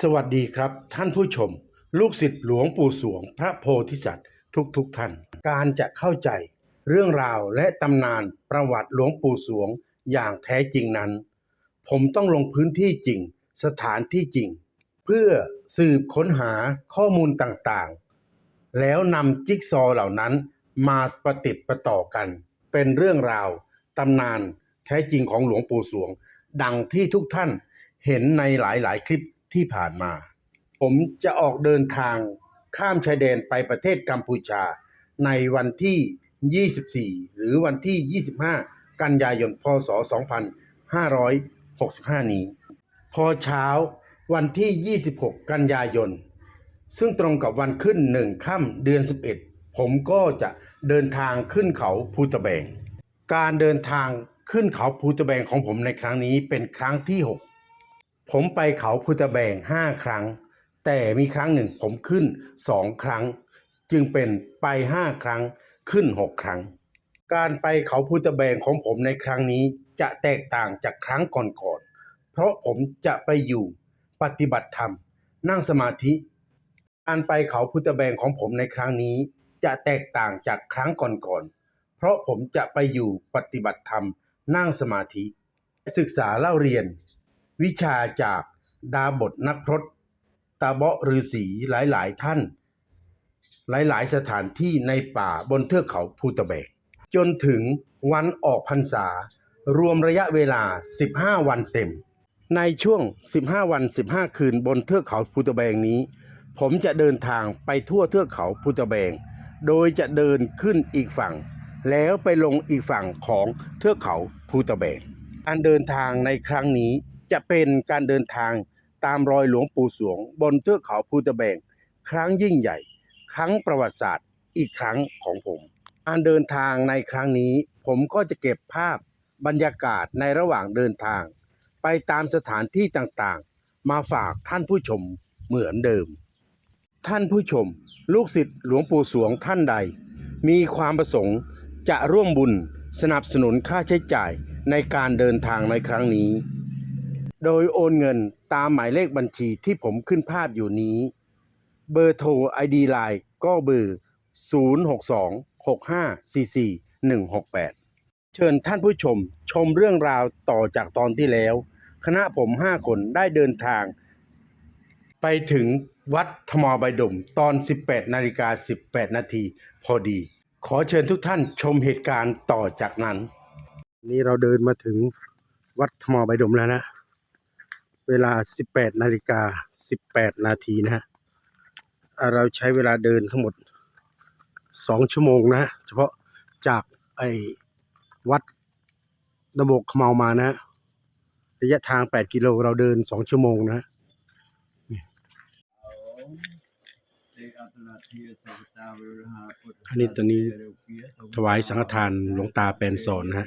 สวัสดีครับท่านผู้ชม ลูกศิษย์หลวงปู่สวง พระโพธิสัตว์ทุกทุกๆท่าน การจะเข้าใจ เรื่องราวและตำนานประวัติหลวงปู่สวงอย่างแท้จริงนั้น ผมต้องลงพื้นที่จริง สถานที่จริง เพื่อสืบค้นหาข้อมูลต่างๆ แล้วนำจิ๊กซอเหล่านั้นมาประติดประต่อกัน เป็นเรื่องราวตำนานแท้จริงของหลวงปู่สวง ดังที่ทุกท่านเห็นในหลายๆ คลิป ที่ผ่านมา ผมจะออกเดินทางข้ามชายแดนไปประเทศกัมพูชา ในวันที่ 24 หรือวันที่ 25 กันยายน พศ 2565 นี้ พอเช้าวันที่ 26 กันยายน ซึ่งตรงกับวันขึ้นหนึ่งค่ำเดือน 11 ผมก็จะเดินทางขึ้นเขาภูตะแบง การเดินทางขึ้นเขาภูตะแบงของผมในครั้งนี้เป็นครั้งที่ 6 ผมไปเขาภูตะแบง5ครั้ง แต่มีครั้งหนึ่งผมขึ้น2ครั้ง จึงเป็นไป5ครั้งขึ้น6ครั้ง การไปเขาภูตะแบงของผมในครั้งนี้จะแตกต่างจากครั้งก่อนๆเพราะผมจะไปอยู่ปฏิบัติธรรม นั่งสมาธิ การไปเขาพุทธแบงของผมในครั้งนี้ จะแตกต่างจากครั้งก่อนๆเพราะผมจะไปอยู่ปฏิบัติธรรม นั่งสมาธิ ศึกษาเล่าเรียน วิชาจากดาบทนักพรตตาเบาะฤาษีหลายๆท่าน หลายๆสถานที่ในป่าบนเทือกเขาภูตะแบก จนถึงวันออกพรรษารวมระยะเวลา 15 วันเต็ม ในช่วง 15 วัน 15 คืนบนเทือกเขาภูตะแบงนี้ ผมจะเดินทางไปทั่วเทือกเขาภูตะแบง โดยจะเดินขึ้นอีกฝั่ง แล้วไปลงอีกฝั่งของเทือกเขาภูตะแบง การเดินทางในครั้งนี้ จะเป็นการเดินทางตามรอยหลวงปู่สวง บนเทือกเขาภูตะแบง ครั้งยิ่งใหญ่ ครั้งประวัติศาสตร์อีกครั้งของผม การเดินทางในครั้งนี้ ผมก็จะเก็บภาพบรรยากาศในระหว่างเดินทาง ไปตามสถานที่ต่างๆ มาฝากท่านผู้ชมเหมือนเดิม ท่านผู้ชม ลูกศิษย์หลวงปู่สวงท่านใด มีความประสงค์จะร่วมบุญสนับสนุนค่าใช้จ่ายในการเดินทางในครั้งนี้ โดยโอนเงินตามหมายเลขบัญชีที่ผมขึ้นภาพอยู่นี้ เบอร์โทร ID Line ก็เบอร์ 0626544168 เชิญท่านผู้ชมชมเรื่องราวต่อจากตอนที่แล้ว คณะผม 5 คนได้เดินทาง ไปถึงวัดธมบดมตอน 18นาฬิกา18 นาทีพอดี ขอเชิญทุกท่านชมเหตุการณ์ต่อจากนั้น นี่เราเดินมาถึงวัดธมบดมแล้วนะ เวลา 18 นาฬิกา 18 นาทีนะฮะเราใช้เวลาเดินทั้งหมด 2 ชั่วโมงนะ เฉพาะจากไอ้วัดนบกขมเมามานะ ระยะทาง 8 กิโลเราเดิน 2 ชั่วโมงนะอันนี้ตอนนี้ถวายสังฆทานหลวงตาแปนสอนนะฮะ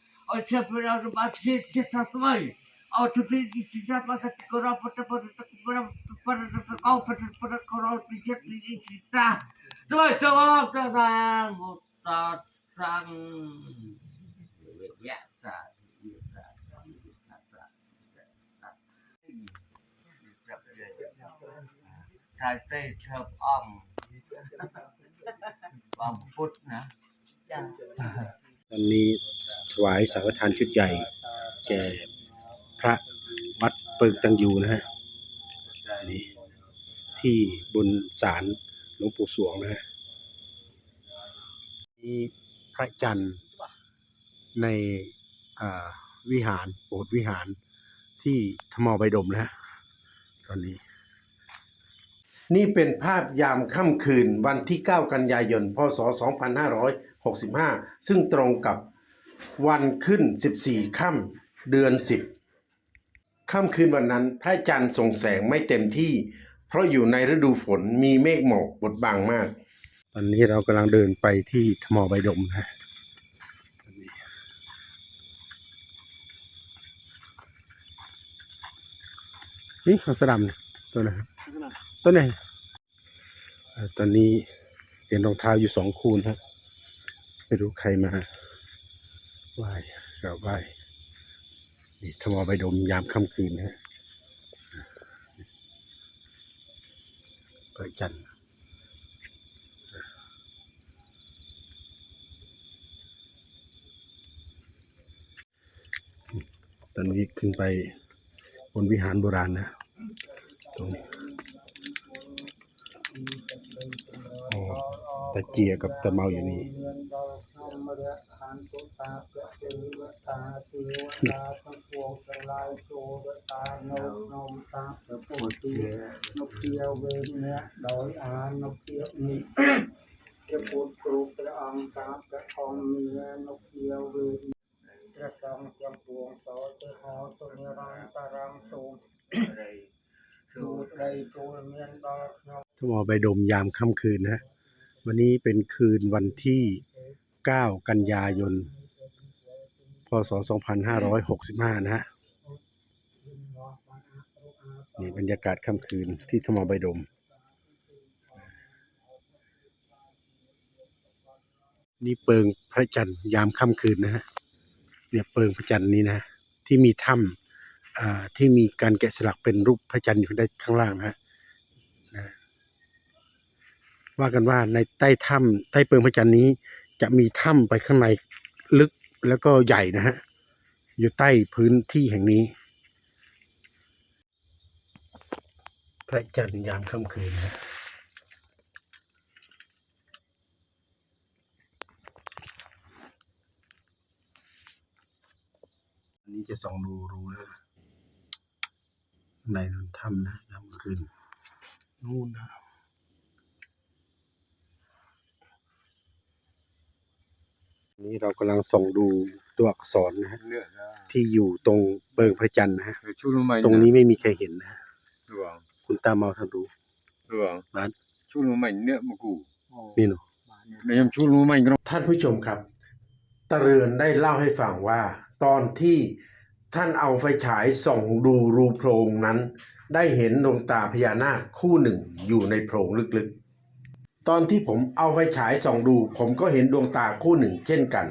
Ojca Boga zobaczyć się zasłoni. A to będzie ci zapasa tego rapota, bo to taki bram, parę do kopy, to parę korolki, się przyjdzie ta. Dawaj to łapka za mutat, sam. Ja, tak. Translate เชิบอ้อมความพุทธนะ ตอนนี้ถวายสังฆทานชุดใหญ่ แก่พระวัดเปิงตังยูนะฮะนี่ที่บนศาลหลวงปู่สวงนะฮะมีพระจันทร์ในวิหารโบสถ์วิหารที่ธมอใบดมนะฮะตอนนี้ นี่เป็นภาพยามค่ำคืนวันที่ 9 กันยายน พศ 2565 ซึ่งตรงกับวันขึ้น 14 ค่ำเดือน 10 ค่ำคืนวันนั้นพระจันทร์ส่องแสงไม่เต็มที่ เพราะอยู่ในฤดูฝนมีเมฆหมอกบดบังมาก ตอนนี้เรากำลังเดินไปที่ทมอใบดมนะนี่ขาสะดำเนี่ยตัวนะครับ ตัวไหนเอ่อตอนนี้เห็นรองเท้าอยู่สองคู่นะครับไม่รู้ใครมาไหว้กราบไหว้นี่ทมอใบดมยามค่ำคืนนะฮะเปิดจันทร์ตอนนี้ขึ้นไปบนวิหารโบราณนะตรงนี้อ๋อ ตะเจียกับตะเมาอยู่นี่นกเกียวเวรเนี่ยโดยอานกเกียวนี่จะพูดครูพระองค์ตาพระองค์เมียนกเกียวเวรพระสงฆ์จำปวงโสเจหอตุนิรังตารังสูงสูดใดจูลเมียนดอกนกทมใบดมยามค่ำคืนนะฮะ วันนี้เป็นคืนวันที่ 9 กันยายน พศ 2565 นะฮะ นี่บรรยากาศค่ำคืนที่ทมบดม นี่เปิงพระจันทร์ยามค่ำคืนนะฮะ เนี่ยเปิงพระจันทร์นี้นะ ที่มีถ้ำอ่าที่มีการแกะสลักเป็นรูปพระจันทร์อยู่ได้ข้างล่างนะฮะ ว่ากันว่าในใต้ถ้ำใต้เปิงพระจันทร์นี้ จะมีถ้ำไปข้างในลึกแล้วก็ใหญ่นะฮะอยู่ใต้พื้นที่แห่งนี้ พระจันทร์ยามค่ำคืนนะอันนี้จะส่องดูรูนะข้างในนั้นถ้ำนะยามค่ำคืนนู่นนะ นี่เรากำลังส่องดูตัวอักษรนะฮะ Nước ที่อยู่ตรงเปิงพระจันทร์นะฮะ ra. Chú nó mảnh ตรงนี้ไม่มีใครเห็นนะฮะ Vâng, คุณตาเมาท่านรู้ vâng. Bán. Chú nó mảnh nước mà củ. นี่เนาะ Để em chú nó mảnh cái ท่านผู้ชมครับตะเรือนได้เล่าให้ฟังว่า ตอนที่ท่านเอาไฟฉายส่องดูรูโพรงนั้น ได้เห็นดวงตาพญานาคคู่หนึ่งอยู่ในโพรงลึกๆ ตอนที่ผมเอาไฟฉายส่องดู ผมก็เห็นดวงตาคู่หนึ่งเช่นกัน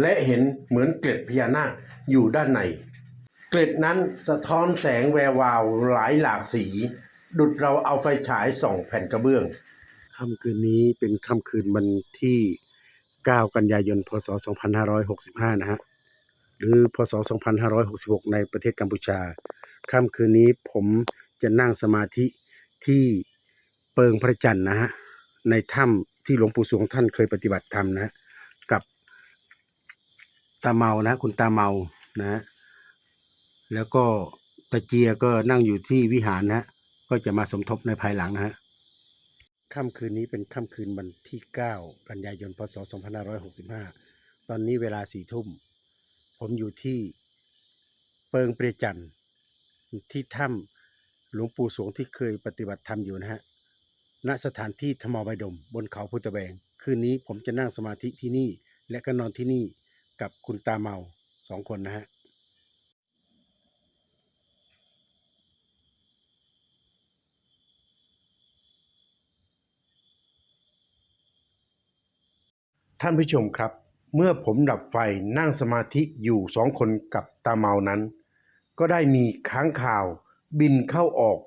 และเห็นเหมือนเกล็ดพญานาคอยู่ด้านใน เกล็ดนั้นสะท้อนแสงแวววาวหลายหลากสี ดุดเราเอาไฟฉายส่องแผ่นกระเบื้องค่ำคืนนี้เป็นค่ำคืนวันที่ 9 กันยายน พศ 2565 นะฮะ หรือ พศ 2566 ในประเทศกัมพูชา ค่ำคืนนี้ผมจะนั่งสมาธิที่เปิงพระจันทร์นะฮะ ในถ้ำที่หลวงปู่สวงท่านเคยปฏิบัติธรรมนะกับตาเมานะ คุณตาเมานะ แล้วก็ตะเจียก็นั่งอยู่ที่วิหารนะ ก็จะมาสมทบในภายหลังนะฮะค่ำคืนนี้เป็นค่ำคืนวันที่ 9 กันยายน พศ 2565 ตอนนี้เวลาสี่ทุ่ม ผมอยู่ที่เปิงเปรียจันที่ถ้ำหลวงปู่สวงที่เคยปฏิบัติธรรมอยู่นะฮะ ณสถานที่ธรรมบายดม บนเขาพุทธแบง คืนนี้ผมจะนั่งสมาธิที่นี่ และก็นอนที่นี่กับคุณตาเมาสองคนนะฮะท่านผู้ชมครับ เมื่อผมดับไฟนั่งสมาธิอยู่สองคนกับตาเมานั้น ก็ได้มีค้างข่าวบินเข้าออก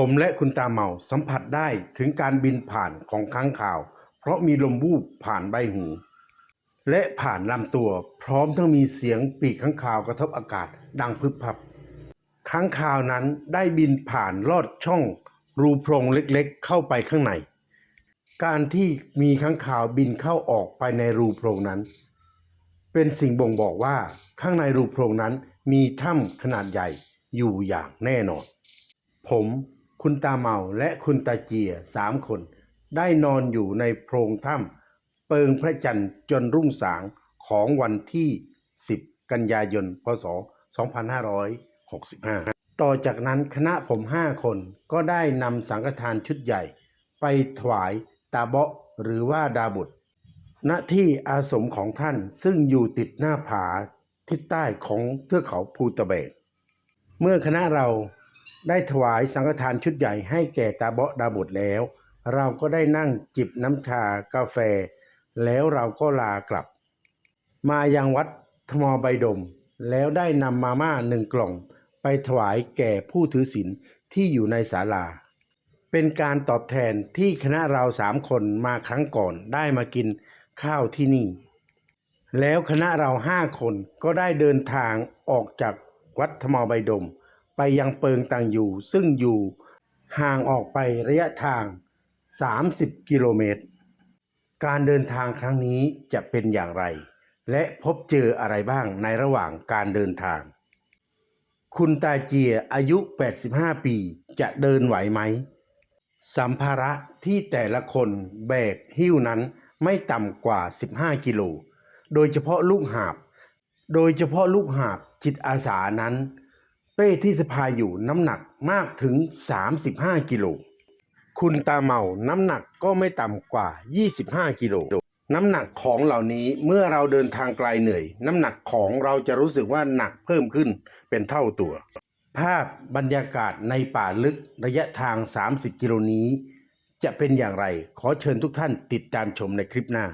ผมและคุณตาเมาสัมผัสได้ถึงการบินผ่านของค้างข่าว เพราะมีลมวูบผ่านใบหู และผ่านลำตัว พร้อมทั้งมีเสียงปีกค้างคาวกระทบอากาศดังพึบพับ ค้างคาวนั้นได้บินผ่านลอดช่อง รูโพรงเล็กๆ เข้าไปข้างใน การที่มีค้างคาวบินเข้าออกไปในรูโพรงนั้น เป็นสิ่งบ่งบอกว่าข้างในรูโพรงนั้นมีถ้ำขนาดใหญ่อยู่อย่างแน่นอน ผม คุณตาเมาและคุณตาเจียสามคน ได้นอนอยู่ในโพรงถ้ำเปิงพระจันทร์จนรุ่งสางของวันที่ 10 กันยายน พศ 2565 ต่อจากนั้นคณะผมห้าคนก็ได้นำสังฆทานชุดใหญ่ ไปถวายตาเบาะหรือว่าดาบุตรณที่อาสมของท่านซึ่งอยู่ติดหน้าผาทิศใต้ของเทือกเขาภูตะเบก เมื่อคณะเรา ได้ถวายสังฆทานชุดใหญ่ให้แก่ตาเบาะดาบุตรแล้ว เราก็ได้นั่งจิบน้ำชากาแฟ แล้วเราก็ลากลับ มายังวัดทมใบดม แล้วได้นำมาม่าหนึ่งกล่อง ไปถวายแก่ผู้ถือศีลที่อยู่ในศาลา เป็นการตอบแทนที่คณะเราสามคนมาครั้งก่อนได้มากินข้าวที่นี่ แล้วคณะเราห้าคนก็ได้เดินทางออกจากวัดธมอใบดม ไปยังเปิงตังอยู่ ซึ่งอยู่ห่างออกไประยะทาง 30 กิโลเมตร การเดินทางครั้งนี้จะเป็นอย่างไร และพบเจออะไรบ้างในระหว่างการเดินทาง คุณตาเจียอายุ 85 ปีจะเดินไหวไหม สัมภาระที่แต่ละคนแบกหิ้วนั้นไม่ต่ำกว่า 15 กิโล โดยเฉพาะลูกหาบ โดยเฉพาะลูกหาบจิตอาสานั้น เป้ที่สะพายอยู่น้ำหนักมากถึง 35 กิโล คุณตาเมาน้ำหนักก็ไม่ต่ำกว่า 25 กิโล น้ำหนักของเหล่านี้เมื่อเราเดินทางไกลเหนื่อย น้ำหนักของเราจะรู้สึกว่าหนักเพิ่มขึ้นเป็นเท่าตัว ภาพบรรยากาศในป่าลึกระยะทาง 30 กิโลนี้ จะเป็นอย่างไรขอเชิญทุกท่านติดตามชมในคลิปหน้า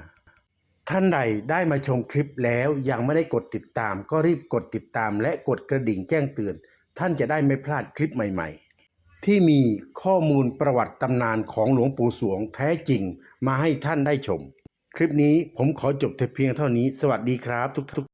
ท่านใดได้มาชมคลิปแล้วยังไม่ได้กดติดตาม ก็รีบกดติดตามและกดกระดิ่งแจ้งเตือน ท่านจะได้ไม่พลาดคลิปใหม่ ๆ ที่มีข้อมูลประวัติตำนานของหลวงปู่สวงแท้จริงมาให้ท่านได้ชม คลิปนี้ผมขอจบแต่เพียงเท่านี้ สวัสดีครับทุกๆ